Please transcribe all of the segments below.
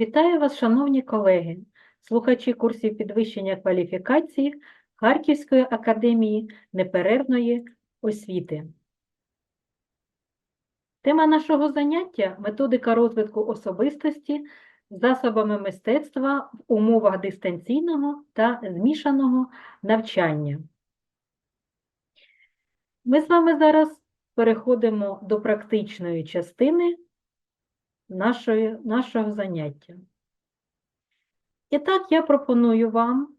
Вітаю вас, шановні колеги, слухачі курсів підвищення кваліфікації Харківської академії неперервної освіти. Тема нашого заняття методика розвитку особистості засобами мистецтва в умовах дистанційного та змішаного навчання. Ми з вами зараз переходимо до практичної частини нашої, нашого заняття. І так я пропоную вам,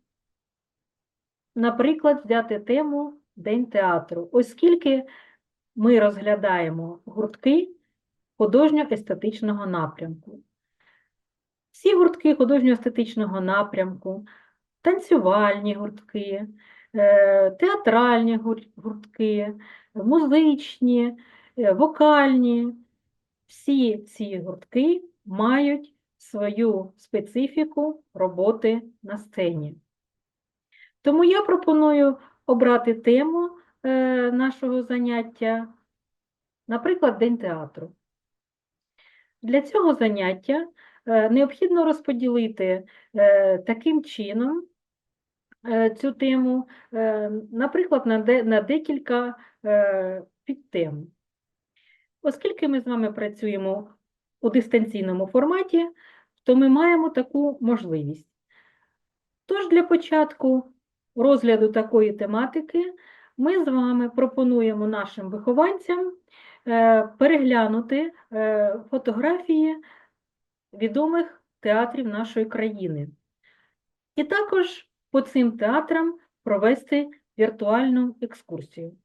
наприклад, взяти тему День театру, оскільки ми розглядаємо гуртки художньо-естетичного напрямку. Всі гуртки художньо-естетичного напрямку, танцювальні гуртки, е, театральні гуртки, музичні, е, вокальні, всі ці гуртки мають свою специфіку роботи на сцені. Тому я пропоную обрати тему е, нашого заняття, наприклад, День театру. Для цього заняття е, необхідно розподілити е, таким чином цю тему, наприклад, на, де, на декілька підтем. Оскільки ми з вами працюємо у дистанційному форматі, то ми маємо таку можливість. Тож для початку розгляду такої тематики ми з вами пропонуємо нашим вихованцям е, переглянути е, фотографії відомих театрів нашої країни. І також по цим театрам провести віртуальну екскурсію.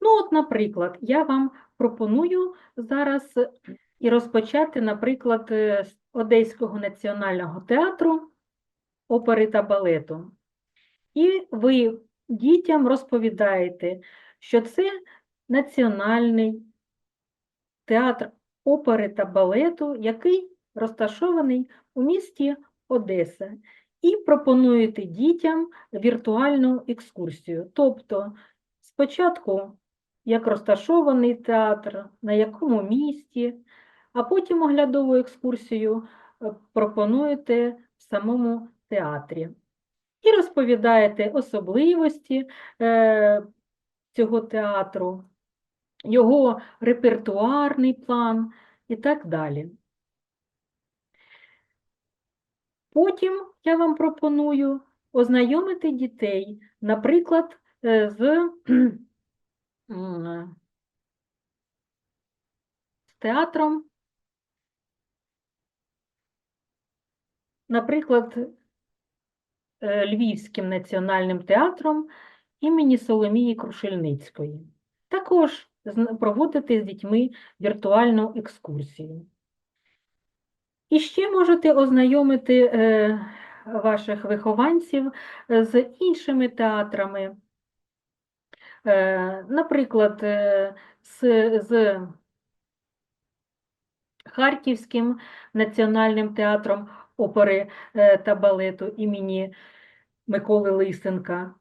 Ну, от, наприклад, я вам пропоную зараз і розпочати, наприклад, е, з Одеського національного театру опери та балету. І ви дітям розповідаєте, що це національний театр опери та балету, який розташований у місті Одеса. І пропонуєте дітям віртуальну екскурсію. Тобто, спочатку, як розташований театр, на якому місті, а потім оглядову екскурсію е, пропонуєте в самому театрі. І розповідаєте особливості е, цього театру, його репертуарний план і так далі. Потім я вам пропоную ознайомити дітей, наприклад, е, з, з театром, наприклад, е, Львівським національним театром імені Соломії Крушельницької. Також проводити з дітьми віртуальну екскурсію. І ще можете ознайомити е, ваших вихованців е, з іншими театрами. Е, Наприклад, е, з, з Харківським національним театром опери е, та балету імені Миколи Лисенка.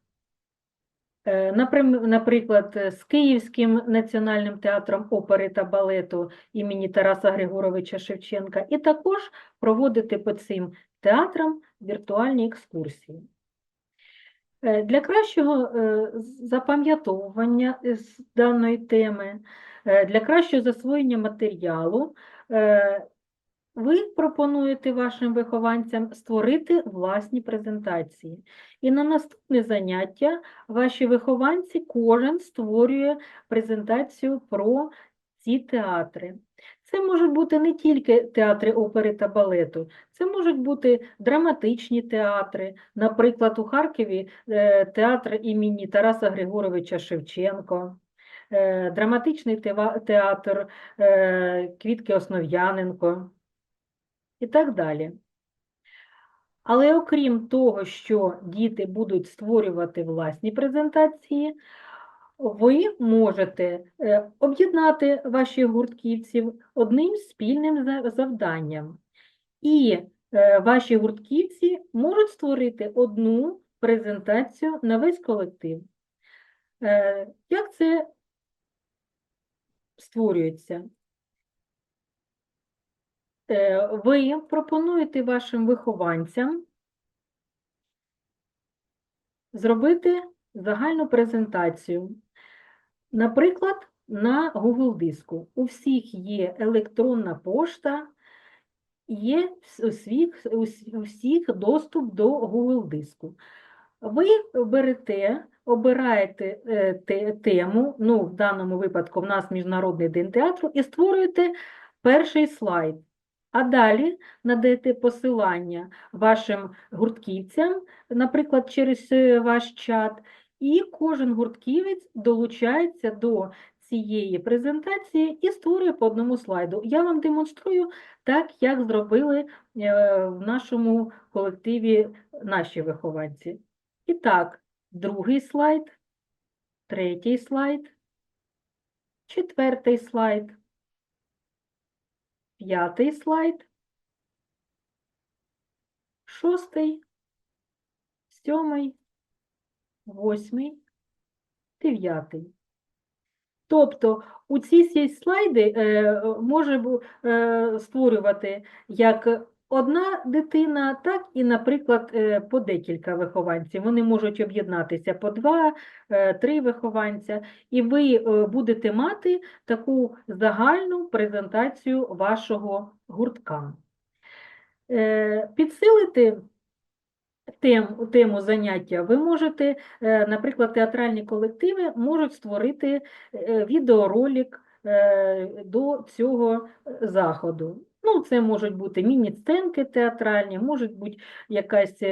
Наприклад, з Київським національним театром опери та балету імені Тараса Григоровича Шевченка, і також проводити по цим театрам віртуальні екскурсії. Е, Для кращого е, запам'ятовування з даної теми, е, для кращого засвоєння матеріалу, ви пропонуєте вашим вихованцям створити власні презентації. І на наступне заняття ваші вихованці кожен створює презентацію про ці театри. Це можуть бути не тільки театри опери та балету, це можуть бути драматичні театри. Наприклад, у Харкові е, театр імені Тараса Григоровича Шевченко, е, драматичний театр е, Квітки Основ'яненко і так далі. Але окрім того, що діти будуть створювати власні презентації, ви можете е, об'єднати ваших гуртківців одним спільним завданням. І е, ваші гуртківці можуть створити одну презентацію на весь колектив. Е, Як це створюється? Ви пропонуєте вашим вихованцям зробити загальну презентацію. Наприклад, на Google диску. У всіх є електронна пошта, є у всіх, у всіх доступ до Google диску. Ви берете, обираєте е, тему, ну, в даному випадку в нас Міжнародний день театру, і створюєте перший слайд. А далі надаєте посилання вашим гуртківцям, наприклад, через е, ваш чат, і кожен гуртківець долучається до цієї презентації і створює по одному слайду. Я вам демонструю так, як зробили е, в нашому колективі наші вихованці. І так, другий слайд, третій слайд, четвертий слайд, п'ятий слайд, шостий, сьомий, восьмий, дев'ятий. Тобто у ці всі слайди е, може е, створювати як одна дитина, так і, наприклад, е, по декілька вихованців. Вони можуть об'єднатися по два, е, три вихованця, і ви е, будете мати таку загальну презентацію вашого гуртка. Е, Підсилити тем, тему заняття ви можете, е, наприклад, театральні колективи можуть створити е, відеоролик е, до цього заходу. Ну, це можуть бути міні-сценки театральні, може бути якась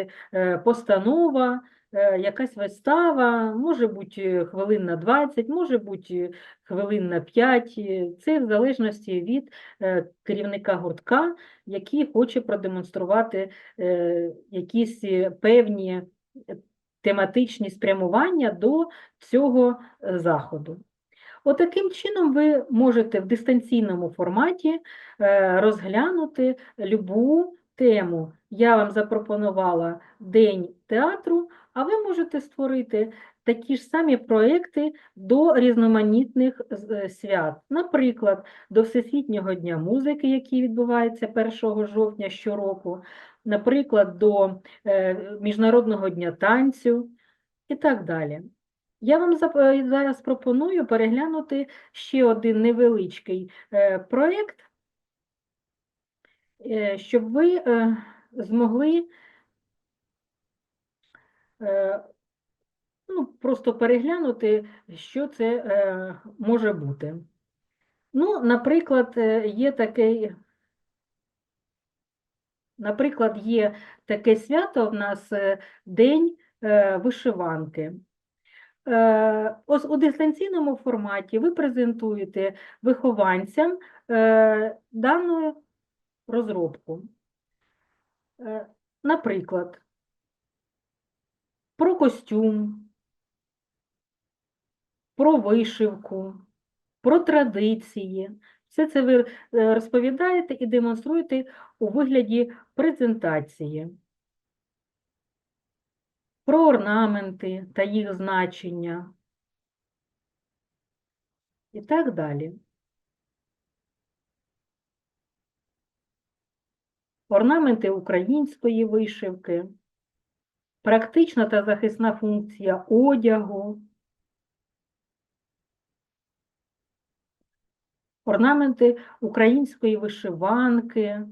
постанова, якась вистава, може бути е, хвилин на 20, може бути е, хвилин на 5. е, Це в залежності від е, керівника гуртка, який хоче продемонструвати е, якісь е, певні е, тематичні спрямування до цього е, заходу. Отаким чином ви можете в дистанційному форматі е, розглянути любу тему. Я вам запропонувала День театру, а ви можете створити такі ж самі проекти до різноманітних е, свят. Наприклад, до Всесвітнього дня музики, який відбувається 1 жовтня щороку, наприклад, до е, Міжнародного дня танцю і так далі. Я вам е, зараз пропоную переглянути ще один невеличкий проєкт, щоб ви е, змогли е, ну, просто переглянути, що це е, може бути. Ну, наприклад, е, є такий, наприклад, є таке свято в нас е, День е, вишиванки. Е, ось у дистанційному форматі ви презентуєте вихованцям е, дану розробку. Е, Наприклад, про костюм, про вишивку, про традиції. Все це ви е, розповідаєте і демонструєте у вигляді презентації. Про орнаменти та їх значення і так далі. Орнаменти української вишивки, практична та захисна функція одягу, орнаменти української вишиванки.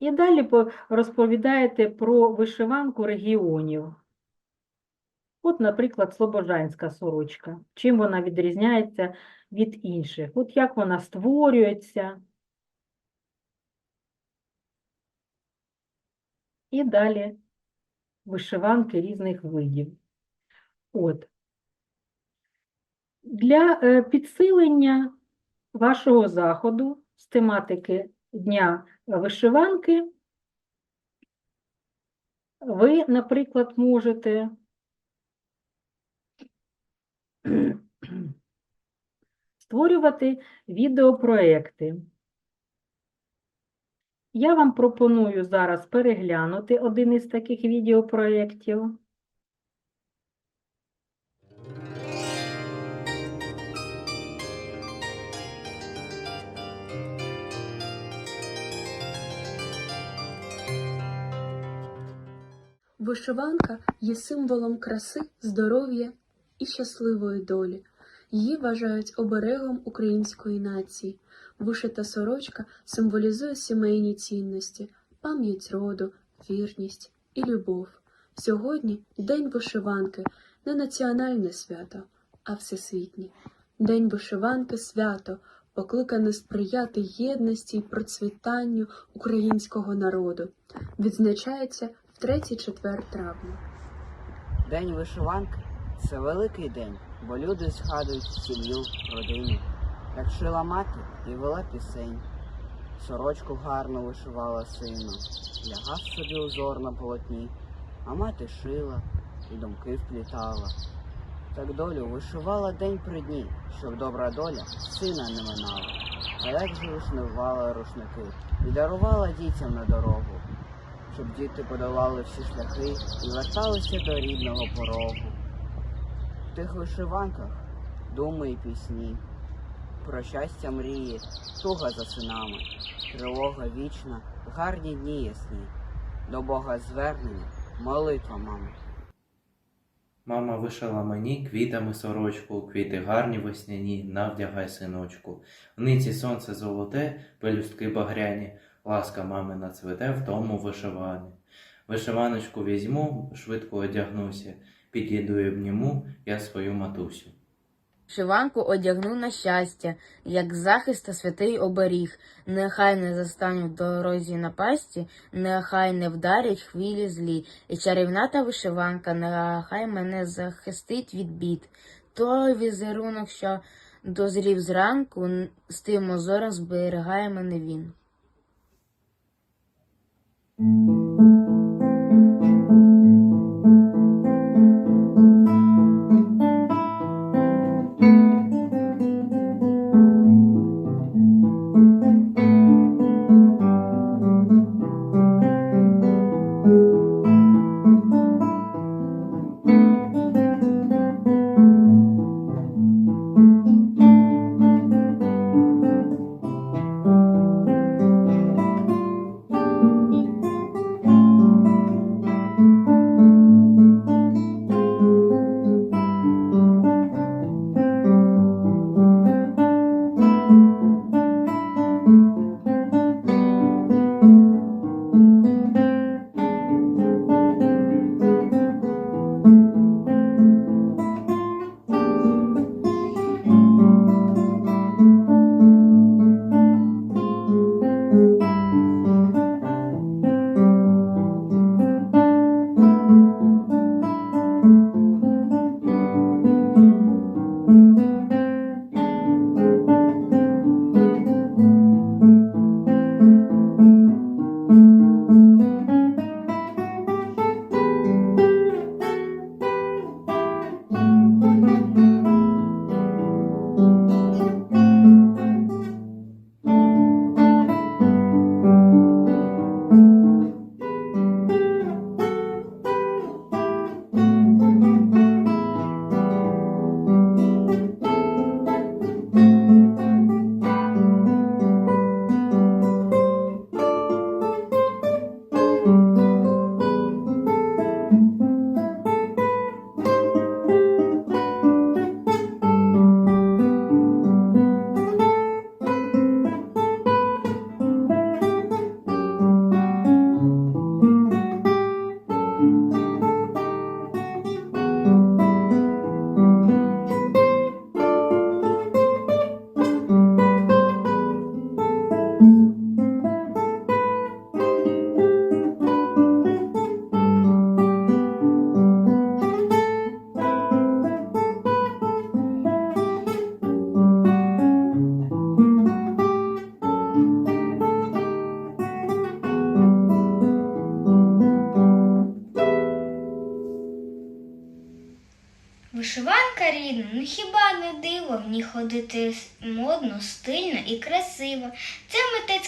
І далі розповідаєте про вишиванку регіонів. От, наприклад, слобожанська сорочка. Чим вона відрізняється від інших? От як вона створюється. І далі вишиванки різних видів. От. Для е, підсилення вашого заходу з тематики Дня вишиванки ви, наприклад, можете створювати відеопроекти. Я вам пропоную зараз переглянути один із таких відеопроєктів. Вишиванка є символом краси, здоров'я і щасливої долі. Її вважають оберегом української нації. Вишита сорочка символізує сімейні цінності, пам'ять роду, вірність і любов. Сьогодні День вишиванки не національне свято, а всесвітнє. День вишиванки свято, покликане сприяти єдності й процвітанню українського народу. Відзначається в 3-4 травня. День вишиванки це великий день, бо люди згадують сім'ю, родину. Як шила мати і вела пісень. Сорочку гарно вишивала сину, лягав собі узор на полотні, а мати шила і думки вплітала. Так долю вишивала день при дні, щоб добра доля сина не минала. А як же вишнивала рушники і дарувала дітям на дорогу, щоб діти подолали всі шляхи і верталися до рідного порогу. В тих вишиванках думи і пісні, про щастя мрії, туга за синами, тривога вічна, гарні дні ясні, до Бога звернення, молитва мами. Мама вишила мені квітами сорочку, квіти гарні весняні, навдягай синочку. В ниці сонце золоте, пелюстки багряні, ласка мамина цвете в тому вишивані. Вишиваночку візьму, швидко одягнуся, підійду і обніму я свою матусю. Вишиванку одягну на щастя, як захист та святий оберіг. Нехай не застану в дорозі напасті, нехай не вдарять хвилі злі. І чарівна та вишиванка, нехай мене захистить від бід. Той візерунок, що дозрів зранку, з тим озором зберігає мене він. Вишиванка рідна, ну хіба не диво в ній ходити модно, стильно і красиво. Це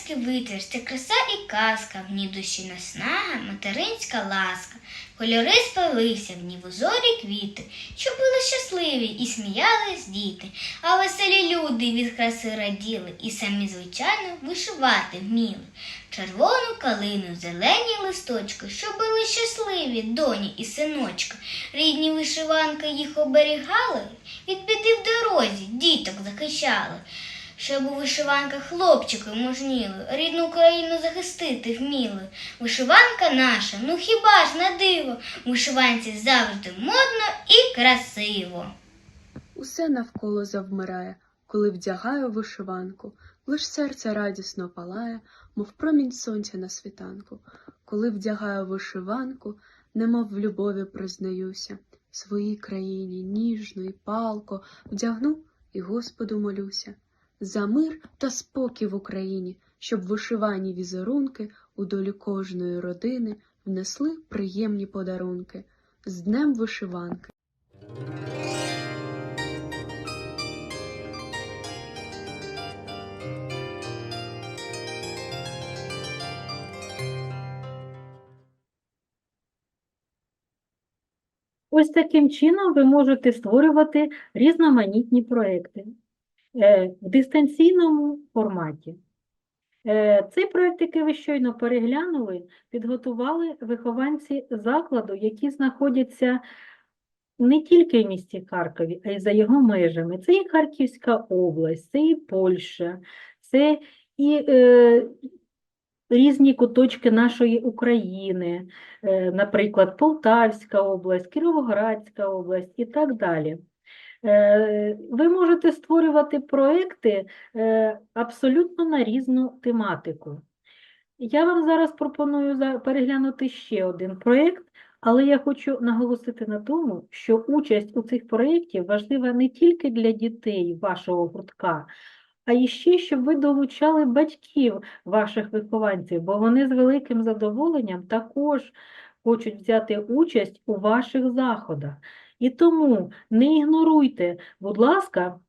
митецький витвір, це краса і казка, в ній душі наснага, материнська ласка. Кольори спалися в ній зорі квіти, щоб були щасливі і сміялись діти, а веселі люди від краси раділи і самі, звичайно, вишивати вміли. Червону калину, зелені листочки, щоб були щасливі доні і синочки. Рідні вишиванки їх оберігали, від біди в дорозі діток захищали. Щоб у вишиванках хлопчики мужніли, рідну країну захистити вміли. Вишиванка наша, ну хіба ж на диво, вишиванці завжди модно і красиво. Усе навколо завмирає, коли вдягаю вишиванку, лиш серце радісно палає, мов промінь сонця на світанку. Коли вдягаю вишиванку, немов в любові признаюся, своїй країні ніжно і палко вдягну і Господу молюся. За мир та спокій в Україні, щоб вишивані візерунки у долю кожної родини внесли приємні подарунки. З Днем вишиванки! Ось таким чином ви можете створювати різноманітні проекти в дистанційному форматі. Е, Цей проект, який ви щойно переглянули, підготували вихованці закладу, які знаходяться не тільки в місті Харкові, а й за його межами. Це і Харківська область, це і Польща, це і е, різні куточки нашої України, е, наприклад, Полтавська область, Кіровоградська область і так далі. Е, Ви можете створювати проекти е, абсолютно на різну тематику. Я вам зараз пропоную переглянути ще один проєкт, але я хочу наголосити на тому, що участь у цих проєктів важлива не тільки для дітей вашого гуртка, а і ще, щоб ви долучали батьків ваших вихованців, бо вони з великим задоволенням також хочуть взяти участь у ваших заходах. І тому не ігноруйте, будь ласка,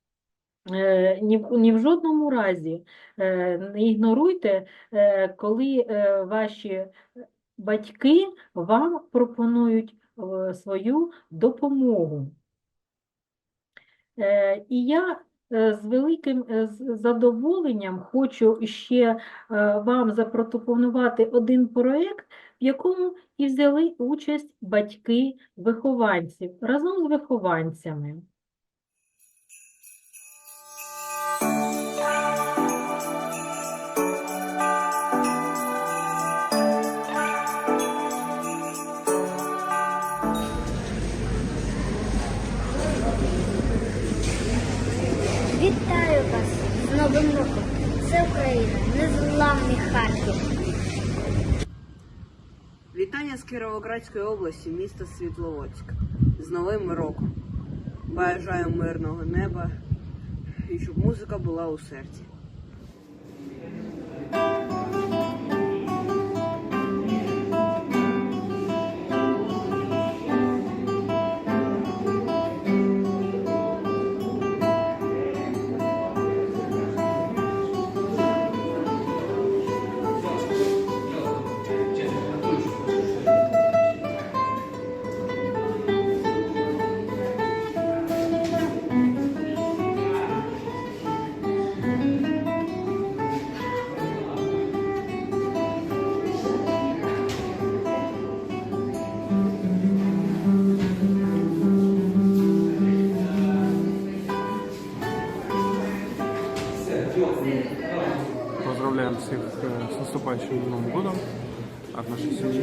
е, ні в, ні в жодному разі е, не ігноруйте, е, коли ваші батьки вам пропонують свою допомогу. І я з великим е, задоволенням хочу ще е, вам запропонувати один проєкт, в якому і взяли участь батьки вихованців разом з вихованцями. Роком! Це Україна, незламний Харків. Вітання з Кіровоградської області, міста Світловодськ. З Новим роком. Бажаю мирного неба і щоб музика була у серці.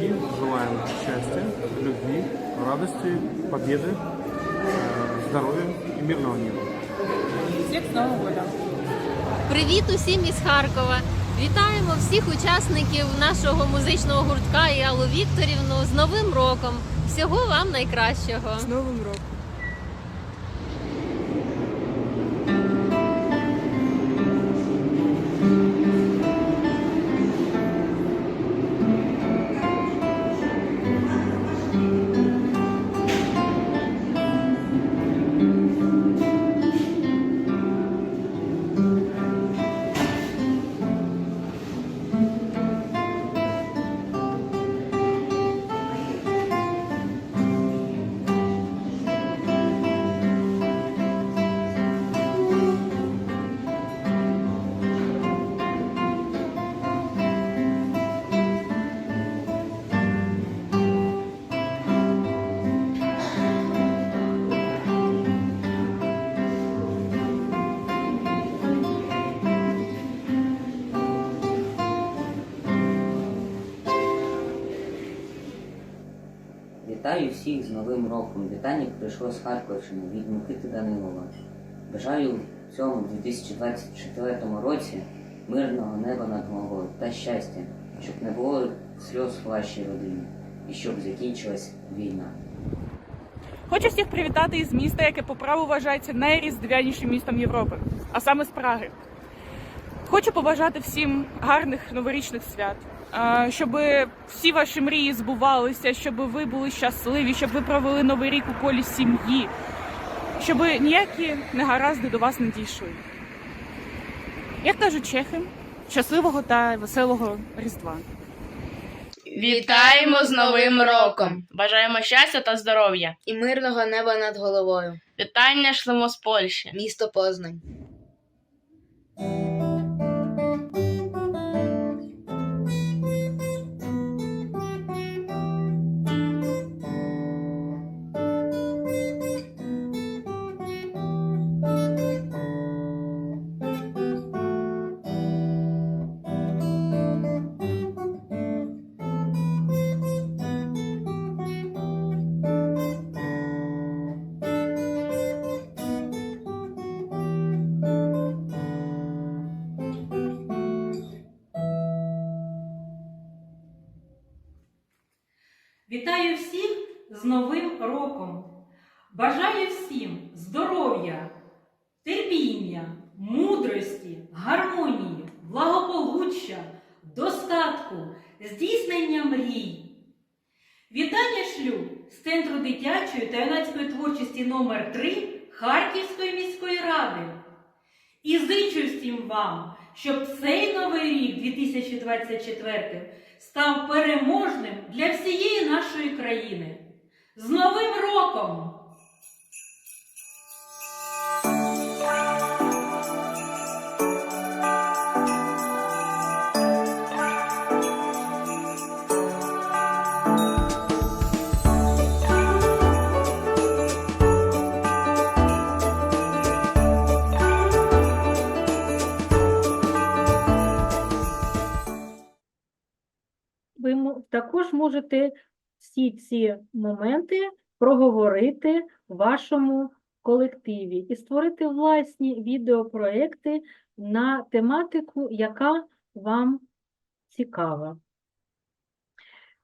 Семьи. Желаем счастья, любви, радости, победы, здоровья и мирного неба. Всех з нового. годом! Привіт усім із Харкова! Вітаємо всіх учасників нашого музичного гуртка і Аллу Вікторівну з Новим роком. Всього вам найкращого! З Новим роком! Вітаю всіх з Новим роком. Вітання прийшло з Харківщини від Микити Данилова. Бажаю в цьому 2024 році мирного неба над головою та щастя, щоб не було сльоз в вашій родині і щоб закінчилась війна. Хочу всіх привітати із міста, яке по праву вважається найріздвянішим містом Європи, а саме з Праги. Хочу побажати всім гарних новорічних свят, щоб всі ваші мрії збувалися, щоб ви були щасливі, щоб ви провели новий рік у колі сім'ї, щоб ніякі негаразди до вас не дійшли. Як кажуть чехи, щасливого та веселого Різдва! Вітаємо з Новим роком! Бажаємо щастя та здоров'я. І мирного неба над головою. Вітання шлемо з Польщі. Місто Познань. Вітаю всіх з Новим роком! Бажаю всім здоров'я, терпіння, мудрості, гармонії, благополуччя, достатку, здійснення мрій. Вітання шлю з Центру дитячої та юнацької творчості номер 3 Харківської міської ради. І зичу всім вам, щоб цей новий рік 2024 став переможним для всієї нашої країни. З Новим роком! Також можете всі ці моменти проговорити в вашому колективі і створити власні відеопроекти на тематику, яка вам цікава.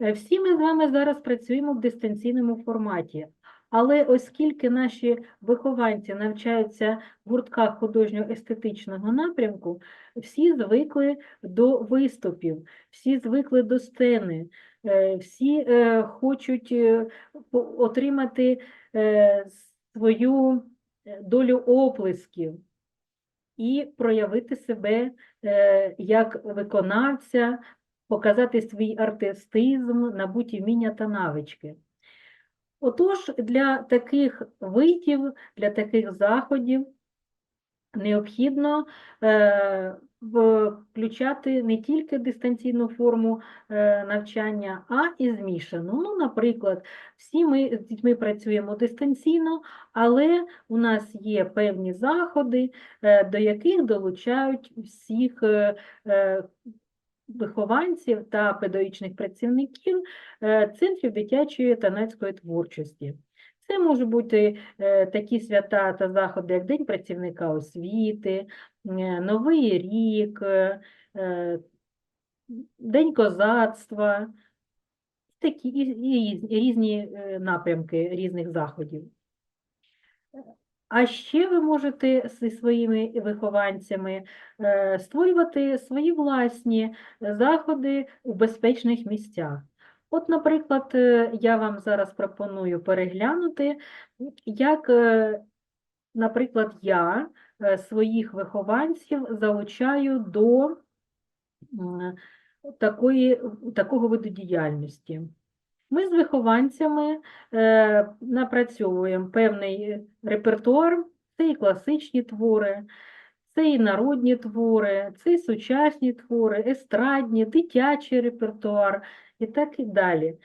Е, Всі ми з вами зараз працюємо в дистанційному форматі, але оскільки наші вихованці навчаються в гуртках художньо-естетичного напрямку, всі звикли до виступів, всі звикли до сцени, е, всі е, хочуть е, отримати свою долю оплесків і проявити себе як виконавця, показати свій артистизм, набуті вміння та навички. Отож, для таких видів, для таких заходів необхідно е, включати не тільки дистанційну форму е, навчання, а і змішану. Ну, наприклад, всі ми з дітьми працюємо дистанційно, але у нас є певні заходи, е, до яких долучають всіх вихованців та педагогічних працівників е, центрів дитячої та юнацької творчості. Це можуть бути е, такі свята та заходи, як День працівника освіти, е, Новий рік, День козацтва, такі і, і різ- і різні напрямки різних заходів. А ще ви можете зі своїми вихованцями е, створювати свої власні заходи у безпечних місцях. От, наприклад, е, я вам зараз пропоную переглянути, як, е, наприклад, я своїх вихованців залучаю до такої, такого виду діяльності. Ми з вихованцями е, напрацьовуємо певний репертуар, це і класичні твори, це і народні твори, це і сучасні твори, естрадні, дитячий репертуар і так і далі.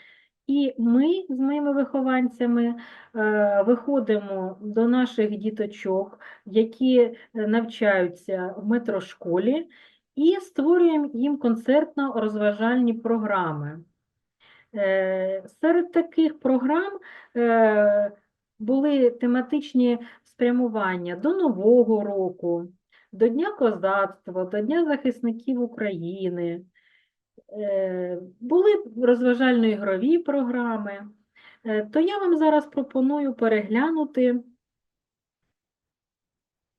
І ми з моїми вихованцями е, виходимо до наших діточок, які е, навчаються в метрошколі, і створюємо їм концертно-розважальні програми. Е, Серед таких програм е, були тематичні спрямування до Нового року, до Дня козацтва, до Дня захисників України. Е, Були розважально-ігрові програми. Е, То я вам зараз пропоную переглянути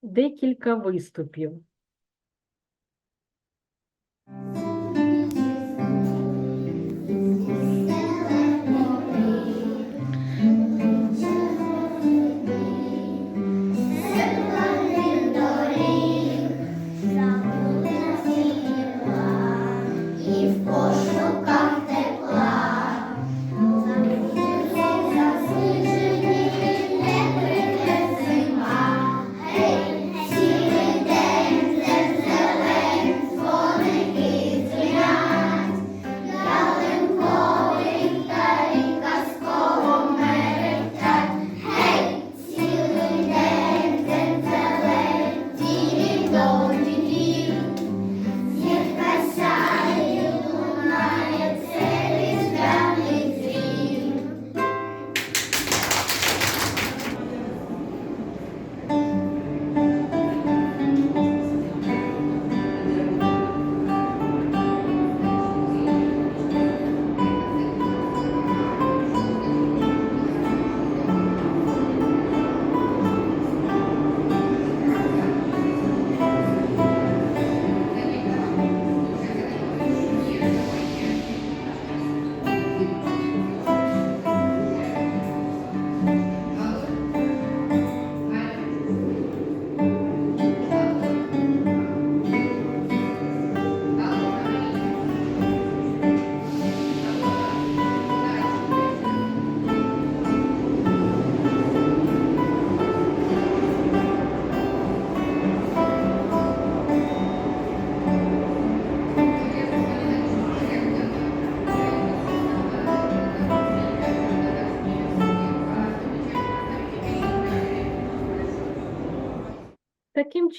декілька виступів.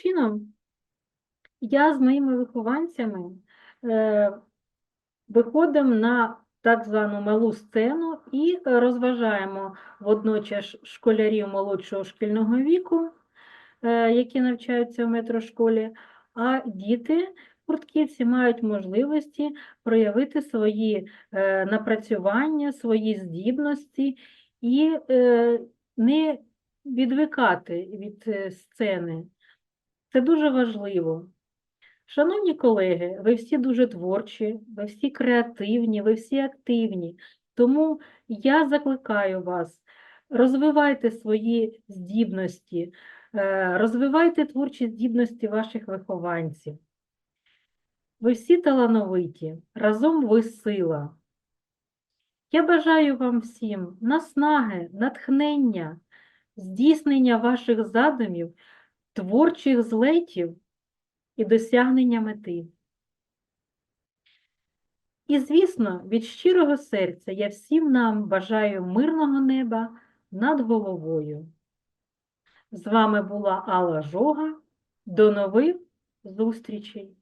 Чином, я з моїми вихованцями е, виходимо на так звану малу сцену і розважаємо водночас школярів молодшого шкільного віку, е, які навчаються в метрошколі, а діти, гуртківці, мають можливості проявити свої е, напрацювання, свої здібності і е, не відвикати від е, сцени. Це дуже важливо. Шановні колеги, ви всі дуже творчі, ви всі креативні, ви всі активні. Тому я закликаю вас, розвивайте свої здібності, е, розвивайте творчі здібності ваших вихованців. Ви всі талановиті, разом ви сила. Я бажаю вам всім наснаги, натхнення, здійснення ваших задумів, творчих злетів і досягнення мети. І, звісно, від щирого серця я всім нам бажаю мирного неба над головою. З вами була Алла Жога. До нових зустрічей!